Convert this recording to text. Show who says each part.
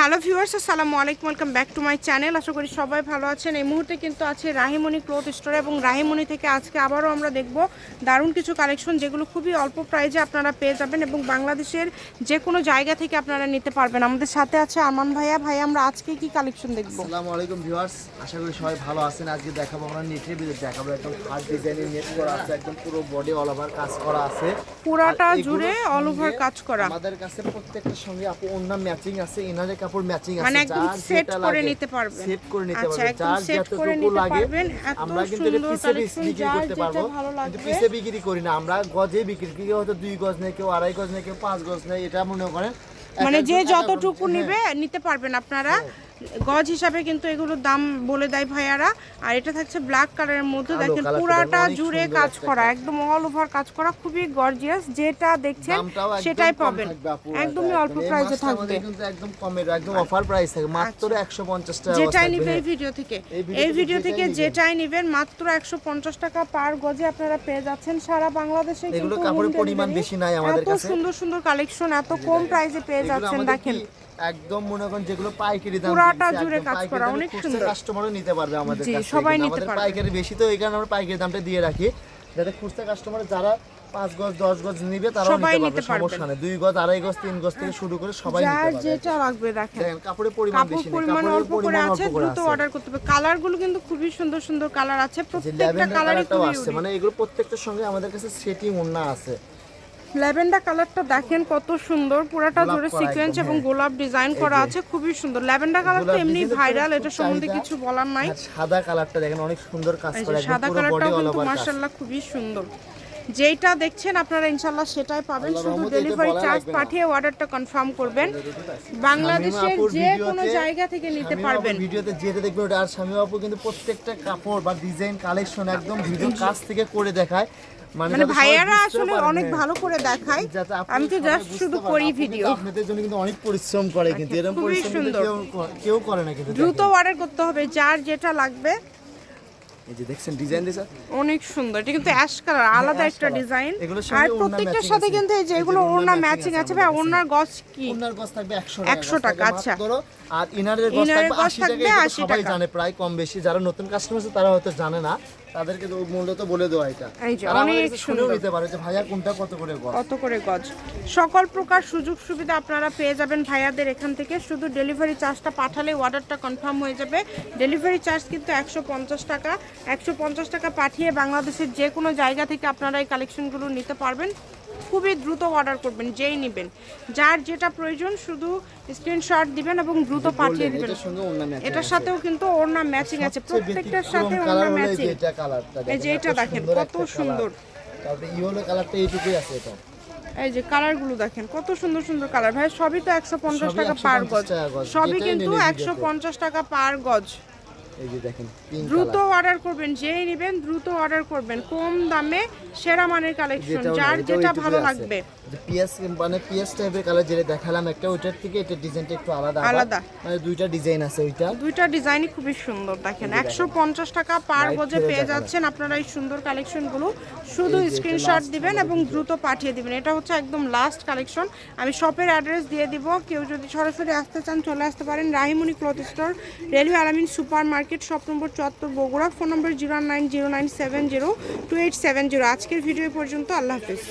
Speaker 1: Hello viewers আসসালামু আলাইকুম welcome back to my channel. আশা করি সবাই ভালো আছেন। এই মুহূর্তে কিন্তু আছে রাহিমণি ক্লথ স্টোর এবং রাহিমণি থেকে আজকে আবারও আমরা দেখব দারুণ কিছু কালেকশন যেগুলো খুবই অল্প প্রাইজে আপনারা পেয়ে যাবেন এবং বাংলাদেশের যে কোনো জায়গা থেকে আপনারা নিতে পারবেন। আমাদের সাথে আছে আমান ভাইয়া। ভাই আমরা আজকে কি কালেকশন দেখব?
Speaker 2: আসসালামু আলাইকুম ভিউয়ার্স আশা করি সবাই ভালো আছেন। আজকে দেখাবো আমরা নেটের ভিতরে দেখাবো। একদম হার্ড ডিজাইনের নেট করা আছে একদম পুরো বডি অল ওভার কাজ করা আছে।
Speaker 1: পুরাটা জুড়ে
Speaker 2: অল
Speaker 1: ওভার কাজ করা।
Speaker 2: আমাদের কাছে প্রত্যেকটার সঙ্গে আপু অন্য ম্যাচিং আছে। ইনারের কাপড় ম্যাচিং আছে
Speaker 1: মানে একদম
Speaker 2: সেট
Speaker 1: করে নিতে পারবেন।
Speaker 2: সেট করে নিতে
Speaker 1: আচ্ছা,
Speaker 2: পারবেন যার
Speaker 1: করে
Speaker 2: যতটুকু
Speaker 1: নিতে
Speaker 2: লাগে
Speaker 1: পারবেন।
Speaker 2: আমরা কিন্তু এটা পিসে বিক্রি করতে পারব। কিন্তু পিসে বিক্রি করি না আমরা গজে বিক্রি করি হয়তো দুই গজ নেই কেউ আড়াই গজ নেই কেউ পাঁচ গজ নেই এটা মনে করেন।
Speaker 1: মানে যে যতটুকু
Speaker 2: নেবে
Speaker 1: নিবে নিতে পারবেন আপনারা। গজ হিসাবে কিন্তু এগুলোর দাম বলে দেয় ভাইয়ারা। আর এটা থাকছে ব্ল্যাক কালারের মধ্যে। দেখেন পুরাটা জুড়ে কাজ করা একদম অল ওভার কাজ করা খুবই গর্জিয়াস যেটা দেখছেন সেটাই পাবেন। একদমই অল্প
Speaker 2: এই
Speaker 1: প্রাইসে থাকবে। আচ্ছা।
Speaker 2: একদম কমের একদম অফার প্রাইস থাকে মাত্র 150 টাকা
Speaker 1: যেটাই
Speaker 2: থাকবে,
Speaker 1: এই। ভিডিও থেকে।
Speaker 2: এই ভিডিও থেকে যেটাই নিবেন।
Speaker 1: নেবেন মাত্র একশো পঞ্চাশ টাকা পার গজে আপনারা পেয়ে যাচ্ছেন। সারা বাংলাদেশে
Speaker 2: এগুলো
Speaker 1: কিন্তু
Speaker 2: কাপড়ের পরিমাণ বেশি নাই আমাদের কাছে।
Speaker 1: এত সুন্দর সুন্দর কালেকশন এত কম প্রাইসে পেয়ে যাচ্ছেন দেখেন।
Speaker 2: একদম মনে করেন যেগুলো পাইকারি দাম
Speaker 1: পুরাটা জুড়ে কাজ করা, অনেক সুন্দর।
Speaker 2: কাস্টমারও নিতে পারবে আমাদের কাছ।
Speaker 1: সবাই নিতে পারবে।
Speaker 2: পাইকারি বেশি তো এই কারণে আমরা পাইকারি দামটা দিয়ে রাখি। যাতে খুচরা কাস্টমার যারা পাঁচ গজ দশ গজ নিবে তারাও নিতে পারবে। সমস্যা নেই। দুই গজ আড়াই গজ তিন গজ থেকে শুরু করে সবাই নিতে পারবে।
Speaker 1: যেটা লাগবে দেখেন।
Speaker 2: দেখেন কাপড়ের পরিমাণ বেশি
Speaker 1: পরিমাণ অল্প করে আছে দ্রুত অর্ডার করতে হবে। কালারগুলো কিন্তু খুবই সুন্দর সুন্দর কালার আছে। প্রত্যেকটা কালারই খুবই
Speaker 2: মানে এগুলো প্রত্যেকটার সঙ্গে আমাদের কাছে সেটিং ওন্না আছে।
Speaker 1: ল্যাভেন্ডার কালারটা দেখেন কত সুন্দর। পুরাটা
Speaker 2: ধরে
Speaker 1: জুড়ে সিকোয়েন্স এবং
Speaker 2: হ্যাঁ।
Speaker 1: গোলাপ ডিজাইন করা আছে খুবই সুন্দর। ল্যাভেন্ডার কালার তো এমনি ভাইরাল এটা সম্বন্ধে কিছু বলার নাই।
Speaker 2: সাদা কালারটা দেখেন অনেক সুন্দর কাজ করা
Speaker 1: সাদা
Speaker 2: কালারটা
Speaker 1: কালারটাও কিন্তু মাশাআল্লাহ খুবই সুন্দর। যেইটা দেখছেন আপনারা ইনশাল্লাহ সেটাই পাবেন। শুধু ডেলিভারি চার্জ পাঠিয়ে অর্ডারটা কনফার্ম করবেন। বাংলাদেশের যে কোনো জায়গা থেকে নিতে পারবেন।
Speaker 2: ভিডিওতে যেটা দেখবেন ওটা। আর শামীম আপু কিন্তু প্রত্যেকটা কাপড় বা ডিজাইন কালেকশন একদম ভিডিও কাছ থেকে করে দেখায়।
Speaker 1: মানে ভাইয়ারা আসলে অনেক। ভালো করে দেখায়। আমি তো জাস্ট শুধু করি ভিডিও
Speaker 2: আপনাদের জন্য কিন্তু অনেক পরিশ্রম করে কিন্তু। এরকম
Speaker 1: খুবই
Speaker 2: পরিশ্রম। কেউ করে না কিন্তু
Speaker 1: দ্রুত অর্ডার করতে হবে। যার যেটা লাগবে
Speaker 2: এই যে দেখছেন ডিজাইন দিয়েছে
Speaker 1: অনেক সুন্দর। এটা কিন্তু অ্যাশ কালার আলাদা একটা ডিজাইন আর প্রত্যেকটার সাথে কিন্তু এই যে এগুলো
Speaker 2: ওড়না
Speaker 1: ম্যাচিং
Speaker 2: আছে
Speaker 1: ভাই ওড়নার গজ কি?
Speaker 2: ওড়নার গজ থাকবে 100
Speaker 1: 100
Speaker 2: টাকা
Speaker 1: আচ্ছা।
Speaker 2: আর ইনারের গজ থাকবে 80 টাকা
Speaker 1: থাকবে
Speaker 2: এটা তো
Speaker 1: 80
Speaker 2: সবাই
Speaker 1: টাকা।
Speaker 2: জানে প্রায় কম বেশি। যারা নতুন কাস্টমার আছে তারা হয়তো জানে না। তাদেরকে মূল্য তো বলে দেওয়া এটা।
Speaker 1: এই যে, অনেক
Speaker 2: শুনেও
Speaker 1: সুন্দর।
Speaker 2: নিতে পারে যে ভাইয়া কোনটা কত করে গজ?
Speaker 1: কত করে গজ? সকল প্রকার সুযোগ সুবিধা আপনারা পেয়ে যাবেন ভাইয়াদের এখান থেকে। শুধু ডেলিভারি চার্জটা পাঠালে অর্ডারটা কনফার্ম হয়ে যাবে। ডেলিভারি চার্জ কিন্তু একশো পঞ্চাশ টাকা। একশো পঞ্চাশ টাকা পাঠিয়ে বাংলাদেশের যে কোনো জায়গা থেকে আপনারা এই কালেকশনগুলো নিতে পারবেন। খুবই দ্রুত অর্ডার করবেন যেই নেবেন। যার যেটা প্রয়োজন শুধু স্ক্রিনশট দিবেন এবং দ্রুত পাঠিয়ে দিবেন।
Speaker 2: এটার
Speaker 1: সাথেও কিন্তু ওড়না ম্যাচিং আছে। প্রত্যেকটার সাথে ওড়না ম্যাচিং এই যে এটা দেখেন, কত সুন্দর।
Speaker 2: তারপরে ইয়েলো কালারটা এইটুকুই আছে এটা।
Speaker 1: এই যে কালারগুলো দেখেন কত সুন্দর সুন্দর কালার ভাই সবই তো একশো পঞ্চাশ টাকা পার গজ। সবই কিন্তু একশো পঞ্চাশ টাকা পার গজ।
Speaker 2: এই যে দেখেন
Speaker 1: দ্রুত অর্ডার করবেন যেই নেবেন দ্রুত অর্ডার করবেন। কম দামে সেরা মানের কালেকশন যার যেটা ভালো লাগবে।
Speaker 2: পিএস মানে পিএস টাইপের কালার যেটা দেখালাম একটা ওইটার থেকে এটা ডিজাইনটা একটু আলাদা
Speaker 1: আলাদা।
Speaker 2: মানে দুইটা ডিজাইন আছে ওইটা।
Speaker 1: দুইটা ডিজাইনই খুবই সুন্দর দেখেন। একশো পঞ্চাশ টাকা পার গজে পেয়ে যাচ্ছেন আপনারা এই সুন্দর কালেকশনগুলো শুধু স্ক্রিনশট দিবেন এবং দ্রুত পাঠিয়ে দিবেন। এটা হচ্ছে একদম লাস্ট কালেকশন আমি শপের অ্যাড্রেস দিয়ে দিব। কেউ যদি সরাসরি আসতে চান চলে আসতে পারেন। Rahimoni cloth store railway Alamin super market shop number চুয়াত্তর Bogura, phone number zero nine zero nine seven zero two eight seven zero. আজকের ভিডিও পর্যন্ত, আল্লাহ হাফিজ।